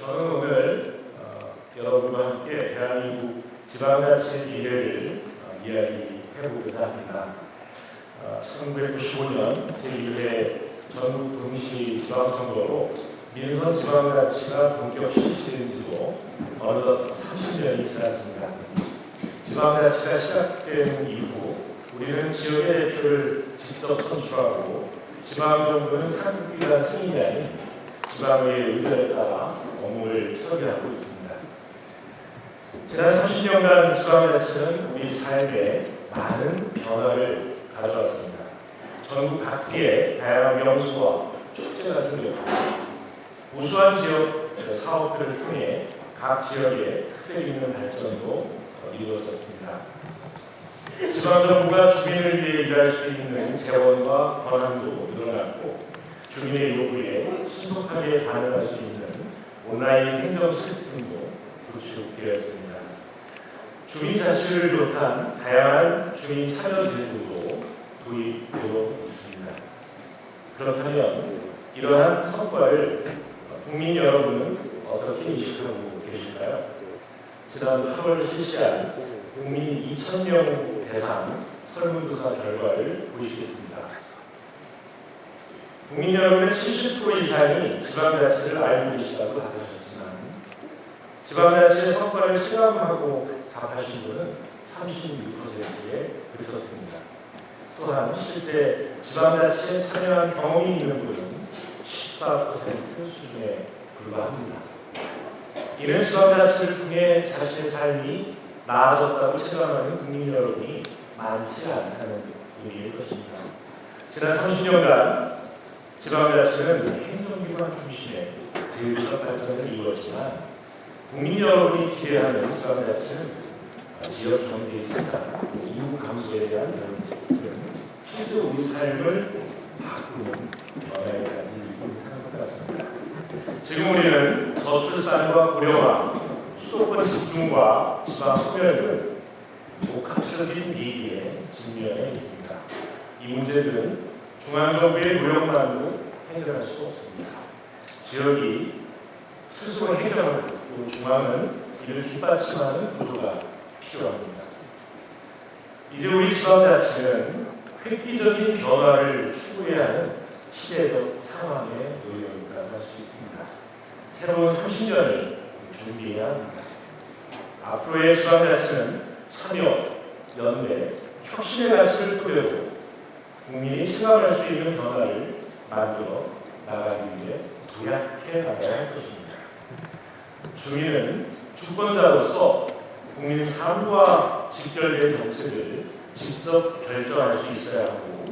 저는 오늘 어, 여러분과 함께 대한민국 지방자치 미래를 어, 이야기해보고자 합니다. 어, 1995년 제1회 전국 동시 지방선거로 민선 지방자치가 본격 실시된 지도 어느덧 30년이 지났습니다. 지방자치가 시작된 이후 우리는 지역의 대표를 직접 선출하고 지방정부는 상급기관 승인이 아닌 지방의 의견에 따라 업무를 처리하고 있습니다. 지난 30년간 지방자치는 우리 삶에 많은 변화를 가져왔습니다. 전국 각지에 다양한 명소와 축제가 생겼고 우수한 지역 사업들을 통해 각 지역의 특색 있는 발전도 이루어졌습니다. 지방정부가 주민을 위해 일할 수 있는 재원과 권한도 늘어났고 주민의 요구에 신속하게 반응할 수 있는 온라인 행정 시스템도 구축되었습니다. 주민 자치를 비롯한 다양한 주민 참여 제도도 도입되고 있습니다. 그렇다면 이러한 성과를 국민 여러분은 어떻게 인식하고 계실까요? 지난 8월 실시한 국민 2,000명 대상 설문조사 결과를 보시겠습니다. 국민 여러분의 70% 이상이 지방자치를 알고 계시다고 답하셨지만 지방자치의 성과를 체감하고 답하신 분은 36%에 그쳤습니다. 또한 실제 지방자치에 참여한 경험이 있는 분은 14% 수준에 불과합니다. 이는 지방자치를 통해 자신의 삶이 나아졌다고 체감하는 국민 여러분이 많지 않다는 의미일 것입니다. 지난 30년간 지방자치는 행정기관 중심의 제도적 발전을 이루었지만 국민 여러분이 기대하는 지방자치는 지역 경제의 생각, 인구 감소에 대한 결국은 실제 우리 삶을 바꾸는 변화에까지 이루어가는 것 같습니다. 지금 우리는 저출산과 고령화, 수도권 집중과 지방 소멸 등 복합적인 위기에 직면해 있습니다. 이 문제들은 중앙정부의 노력만으로 해결할 수 없습니다. 지역이 스스로 해결하고 또 중앙은 이를 뒷받침하는 구조가 필요합니다. 이제 우리 지방자치는 획기적인 변화를 추구해야 하는 시대적 상황에 놓여 있다고 할 수 있습니다. 새로운 30년을 준비해야 합니다. 앞으로의 지방자치는 참여, 연대, 혁신의 가치를 토대로 국민이 체감할 수 있는 변화를 만들어 나가기 위해 도약해 나가야 할 것입니다. 주민은 주권자로서 국민 삶과 직결된 정책을 직접 결정할 수 있어야 하고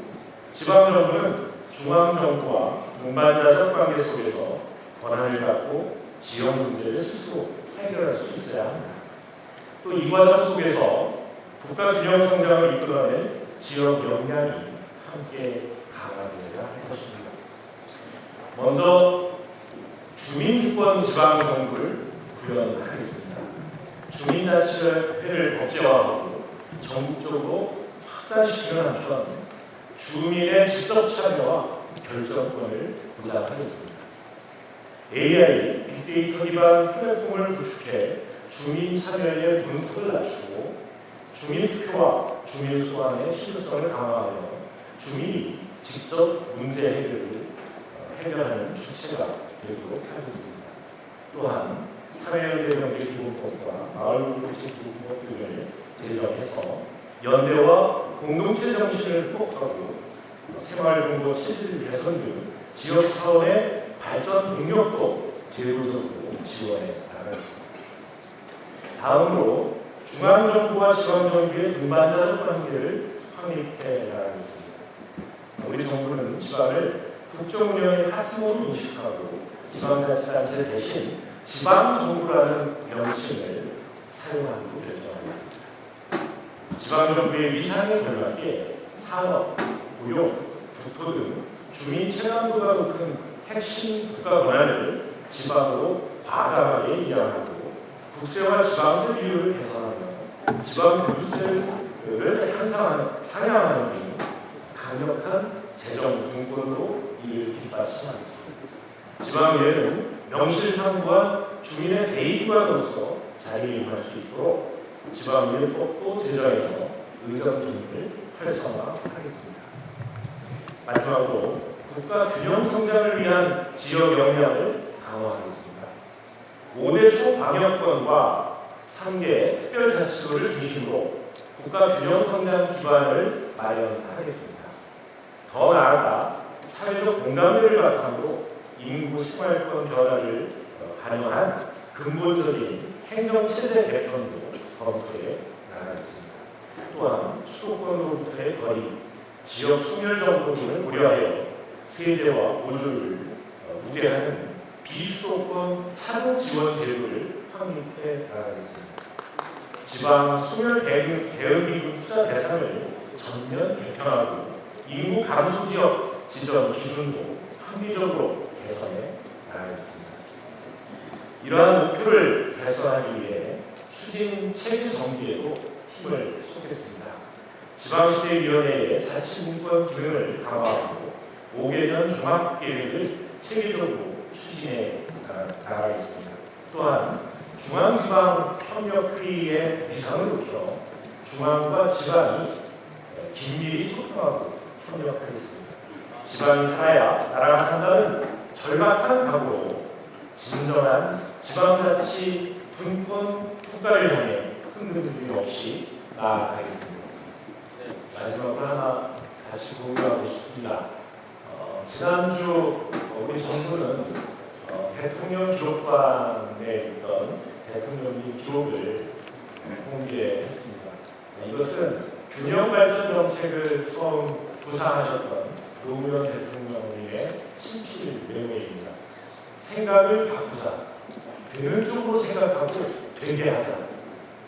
지방정부는 중앙정부와 동반자적 관계 속에서 권한을 갖고 지역 문제를 스스로 해결할 수 있어야 합니다. 또 이 과정 속에서 국가 균형 성장을 이끌어낸 지역 역량이 함께 강화되어야 할 것입니다. 먼저 주민주권 지방정부를 구현하겠습니다. 주민자치회를 법제화하고 전국적으로 확산시키는 한편 주민의 직접 참여와 결정권을 보장하겠습니다. AI, 빅데이터 기반 플랫폼을 구축해 주민 참여의 문턱을 낮추고 주민 투표와 주민 소환의 신속성을 강화하여 주민이 직접 문제 해결을 어, 해결하는 주체가 되도록 하겠습니다. 또한 사회연대 경제 기본법과 마을공동체기본법 등을 제정해서 연대와 공동체 정신을 회복하고 생활공고 체질 개선 등 지역 차원의 발전 능력도 제도적으로 지원해 나가겠습니다. 다음으로 중앙정부와 지방정부의 동반자적 관계를 확립해 나가겠습니다. 우리 정부는 지방을 국정 운영의 파트너로 인식하고 지방자치단체 대신 지방정부라는 명칭을 사용하기로 결정하겠습니다. 지방정부의 위상에 걸맞게 산업, 고용, 국토 등 주민 체감도가 높은 핵심 국가 권한을 지방으로 과감하게 이양하고 국세와 지방세 비율을 개선하며 지방 교부세를 향상하는 상향하는 등 강력한 재정 공권으로 이를 뒷받침하겠습니다. 지방의회는 명실상부한 주민의 대의기관으로서 자리임할 수 있도록 지방민법도 제정해서 의정 기능을 활성화하겠습니다. 마지막으로 국가 균형 성장을 위한 지역 역량을 강화하겠습니다. 5대 초방역권과 3개 특별자치구를 중심으로 국가 균형 성장 기반을 마련하겠습니다. 더 나아가 사회적 공감대를 바탕으로 인구 생활권 변화를 어, 반영한 근본적인 행정체제 개편도 검토해 나가겠습니다. 또한 수도권으로부터의 거리, 지역 소멸 정도를 고려하여 세제와 보조를 어, 무게하는 비수도권 차등 지원 제도를 확립해 나가겠습니다. 지방 소멸 대응 대응기금 투자 대상을 전면 개편하고 인구 감소 지역 지정 기준도 합리적으로 개선해 나가겠습니다. 이러한 목표를 달성하기 위해 추진 체계 정비에도 힘을 쏟겠습니다. 지방시대위원회의 자치문건 기능을 강화하고 5개년 종합계획을 체계적으로 추진해 나가겠습니다. 또한 중앙지방협력회의의 위상을 높여 중앙과 지방이 긴밀히 소통하고 협력하겠습니다. 지방이 살아야 나라가 산다는 절박한 각오로 진정한 지방자치 분권 국가를 향해 흔들림 없이 나아가겠습니다. 마지막으로 하나 다시 공유하고 싶습니다. 어, 지난주 우리 정부는 어, 대통령 기록관에 있던 대통령님 기록을 공개했습니다. 이것은 균형 발전 정책을 처음 구상하셨던 노무현 대통령님의 친필 명예입니다. 생각을 바꾸자. 되는 쪽으로 생각하고 되게 하자.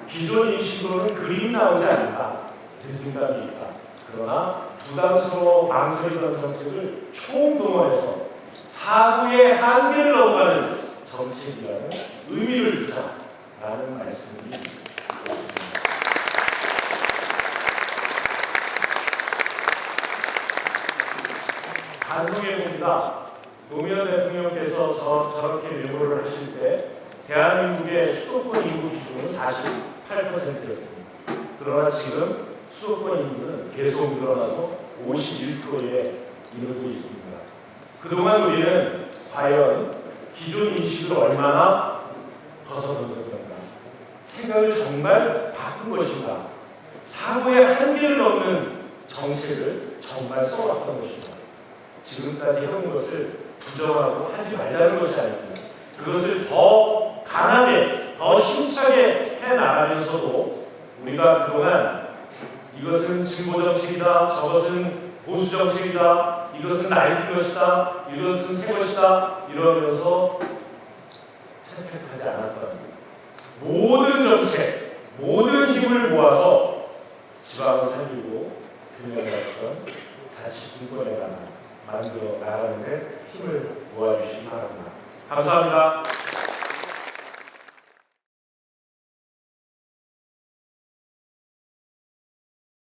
기존 인식으로는 그림이 나오지 않는다. 늦은감이 있다. 그러나 부담스러워 망설이던 정책을 총동원해서 사부의 한계를 넘어가는 정책이라는 의미를 두자라는 말씀이 있습니다. 반성해 봅니다. 노무현 대통령께서 저, 저렇게 메모를 하실 때 대한민국의 수도권 인구 기준은 48%였습니다. 그러나 지금 수도권 인구는 계속 늘어나서 51%에 이르고 있습니다. 그동안 우리는 과연 기존 인식을 얼마나 벗어던졌던가 생각을 정말 바꾼 것인가 사고의 한계를 넘는 정책을 정말 써왔던 것인가 지금까지 해온 것을 부정하고 하지 말자는 것이 아닙니다. 그것을 더 강하게, 더 힘차게 해나가면서도 우리가 그동안 이것은 진보 정책이다, 저것은 보수 정책이다, 이것은 나의 것이다, 이것은 새 것이다 이러면서 선택하지 않았던 모든 정책, 모든 힘을 모아서 지방을 살리고 균형했던 자치 분권에 관한 만들어 나가는데 힘을 모아주시기 바랍니다. 감사합니다.